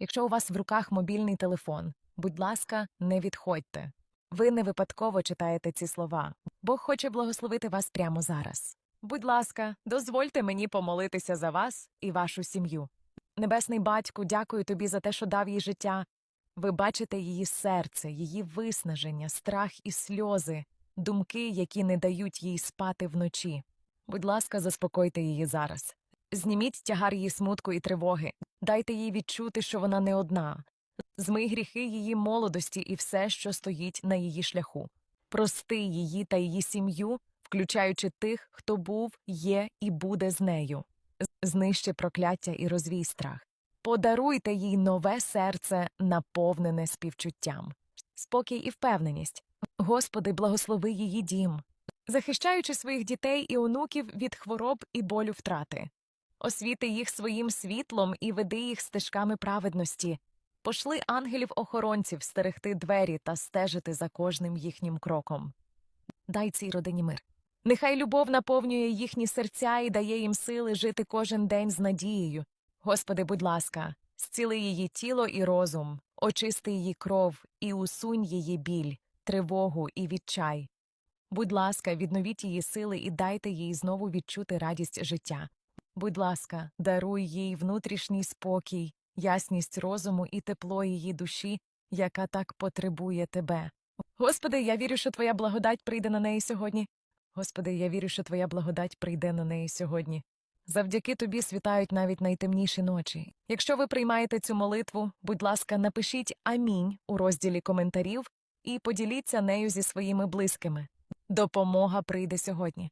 Якщо у вас в руках мобільний телефон, будь ласка, не відходьте. Ви не випадково читаєте ці слова. Бог хоче благословити вас прямо зараз. Будь ласка, дозвольте мені помолитися за вас і вашу сім'ю. Небесний батьку, дякую тобі за те, що дав їй життя. Ви бачите її серце, її виснаження, страх і сльози, думки, які не дають їй спати вночі. Будь ласка, заспокойте її зараз. Зніміть тягар її смутку і тривоги, дайте їй відчути, що вона не одна. Змий гріхи її молодості і все, що стоїть на її шляху. Прости її та її сім'ю, включаючи тих, хто був, є і буде з нею. Знищи прокляття і розвій страх. Подаруйте їй нове серце, наповнене співчуттям, спокій і впевненість. Господи, благослови її дім, захищаючи своїх дітей і онуків від хвороб і болю втрати. Освіти їх своїм світлом і веди їх стежками праведності. Пошли ангелів-охоронців стерегти двері та стежити за кожним їхнім кроком. Дай цій родині мир. Нехай любов наповнює їхні серця і дає їм сили жити кожен день з надією. Господи, будь ласка, зціли її тіло і розум, очисти її кров і усунь її біль, тривогу і відчай. Будь ласка, відновіть її сили і дайте їй знову відчути радість життя. Будь ласка, даруй їй внутрішній спокій, ясність розуму і тепло її душі, яка так потребує тебе. Господи, я вірю, що Твоя благодать прийде на неї сьогодні. Господи, я вірю, що Твоя благодать прийде на неї сьогодні. Завдяки тобі світають навіть найтемніші ночі. Якщо ви приймаєте цю молитву, будь ласка, напишіть Амінь у розділі коментарів і поділіться нею зі своїми близькими. Допомога прийде сьогодні.